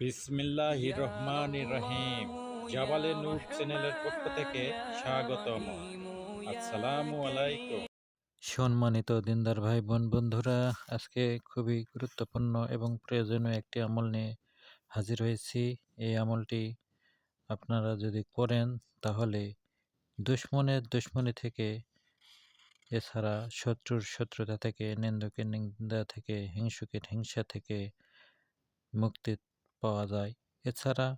বিসমিল্লাহ রহমান রহিম। জাবালে নূর চ্যানেলের পক্ষ থেকে স্বাগতম। আসসালামু আলাইকুম। সম্মানিত দিনদার ভাই বোন বন্ধুরা আজকে খুবই গুরুত্বপূর্ণ এবং প্রয়োজনীয় একটি আমল নিয়ে হাজির হয়েছি। এই আমলটি আপনারা যদি করেন তাহলে দুশ্মনের দুশ্মনী থেকে এছাড়া শত্রুর শত্রুতা থেকে নিন্দুকের নিন্দা থেকে হিংসুকের হিংসা থেকে মুক্তি পাওয়া যায়। এছাড়া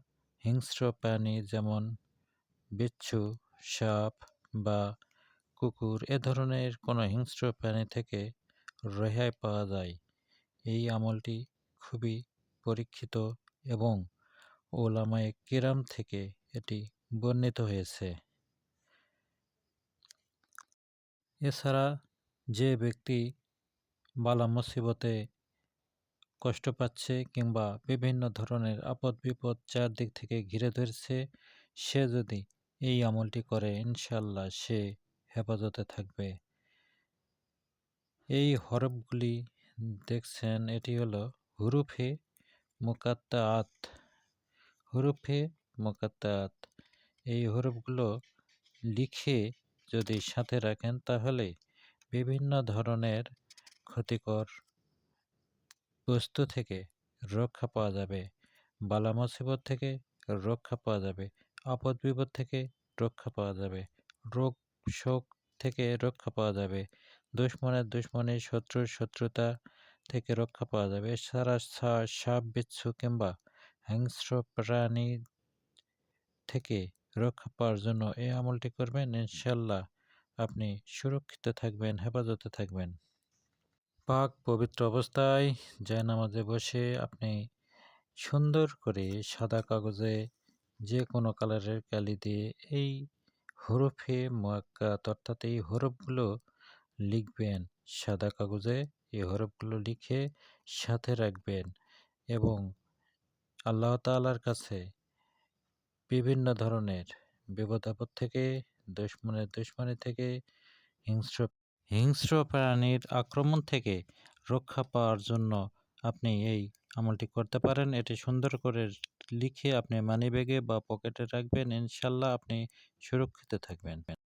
হিংস্র প্রাণী যেমন বিচ্ছু, সাপ বা কুকুর এ ধরনের কোনো হিংস্র প্রাণী থেকে রেহাই পাওয়া যায়। এই আমলটি খুবই পরীক্ষিত এবং ওলামায়ে কিরাম থেকে এটি বর্ণিত হয়েছে। এছাড়া যে ব্যক্তি বালা মুসিবতে কষ্ট পাচ্ছে কিংবা বিভিন্ন ধরনের আপদ বিপদ চারদিক থেকে ঘিরে ধরছে, সে যদি এই আমলটি করে ইনশাল্লাহ সে হেফাজতে থাকবে। এই হরফগুলি দেখছেন, এটি হলো হুরুফে মোকাত্তাত হুরুফে মোকাত্তাত এই হরফগুলো লিখে যদি সাথে রাখেন, তাহলে বিভিন্ন ধরনের ক্ষতিকর বস্তু থেকে রক্ষা পাওয়া যাবে, বালা মুসিবত থেকে রক্ষা পাওয়া যাবে, আপদ বিপদ থেকে রক্ষা পাওয়া যাবে, রোগ শোক থেকে রক্ষা পাওয়া যাবে, দুশ্মনের দুশ্মনী শত্রুর শত্রুতা থেকে রক্ষা পাওয়া যাবে এছাড়া সাপ, বিচ্ছু কিংবা হিংস্র প্রাণী থেকে রক্ষা পাওয়ার জন্য এই আমলটি করবেন। ইনশাল্লাহ আপনি সুরক্ষিত থাকবেন, হেফাজতে থাকবেন। পাক পবিত্র অবস্থায় যায় নামাজে বসে আপনি সুন্দর করে সাদা কাগজে যে কোনো কালারের কালি দিয়ে এই হরফে মোয়াক্কাত অর্থাৎ এই হরফগুলো লিখবেন। সাদা কাগজে এই হরফগুলো লিখে সাথে রাখবেন এবং আল্লাহ তালার কাছে বিভিন্ন ধরনের বিপদ আপদ থেকে, দুশ্মনের দুশ্মনী থেকে, হিংস্র হিংস্র প্রাণীর আক্রমণ থেকে রক্ষা পাওয়ার জন্য আপনি এই আমলটি করতে পারেন। এটি সুন্দর করে লিখে আপনি মানিব্যাগে বা পকেটে রাখবেন। ইনশাল্লাহ আপনি সুরক্ষিত থাকবেন।